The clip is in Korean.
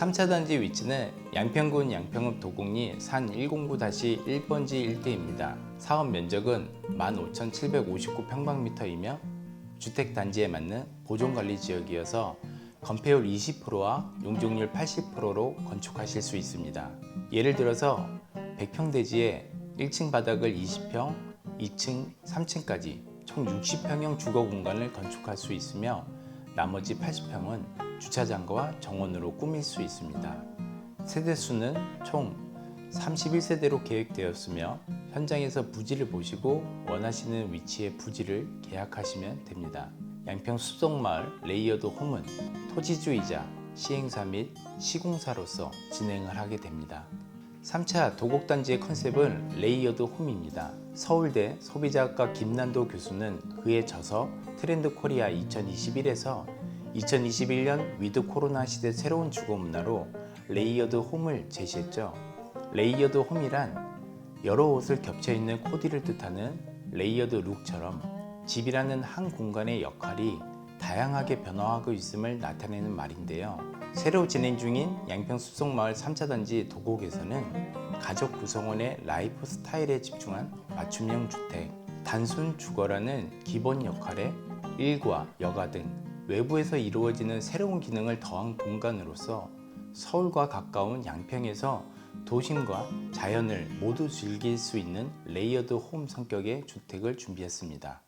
3차 단지 위치는 양평군 양평읍 도곡리 산 109-1번지 일대입니다. 사업 면적은 15,759평방미터이며 주택 단지에 맞는 보존 관리 지역이어서 건폐율 20%와 용적률 80%로 건축하실 수 있습니다. 예를 들어서 100평 대지에 1층 바닥을 20평, 2층, 3층까지 총 60평형 주거 공간을 건축할 수 있으며 나머지 80평은 주차장과 정원으로 꾸밀 수 있습니다. 세대 수는 총 31세대로 계획되었으며 현장에서 부지를 보시고 원하시는 위치의 부지를 계약하시면 됩니다. 양평 숲속마을 레이어드 홈은 토지주이자 시행사 및 시공사로서 진행을 하게 됩니다. 3차 도곡단지의 컨셉은 레이어드 홈입니다. 서울대 소비자학과 김난도 교수는 그에 져서 트렌드 코리아 2021에서 2021년 위드 코로나 시대 새로운 주거 문화로 레이어드 홈을 제시했죠. 레이어드 홈이란 여러 옷을 겹쳐 있는 코디를 뜻하는 레이어드 룩처럼 집이라는 한 공간의 역할이 다양하게 변화하고 있음을 나타내는 말인데요. 새로 진행 중인 양평 숲속마을 3차 단지 도곡에서는 가족 구성원의 라이프 스타일에 집중한 맞춤형 주택, 단순 주거라는 기본 역할에 일과 여가 등 외부에서 이루어지는 새로운 기능을 더한 공간으로서 서울과 가까운 양평에서 도심과 자연을 모두 즐길 수 있는 레이어드 홈 성격의 주택을 준비했습니다.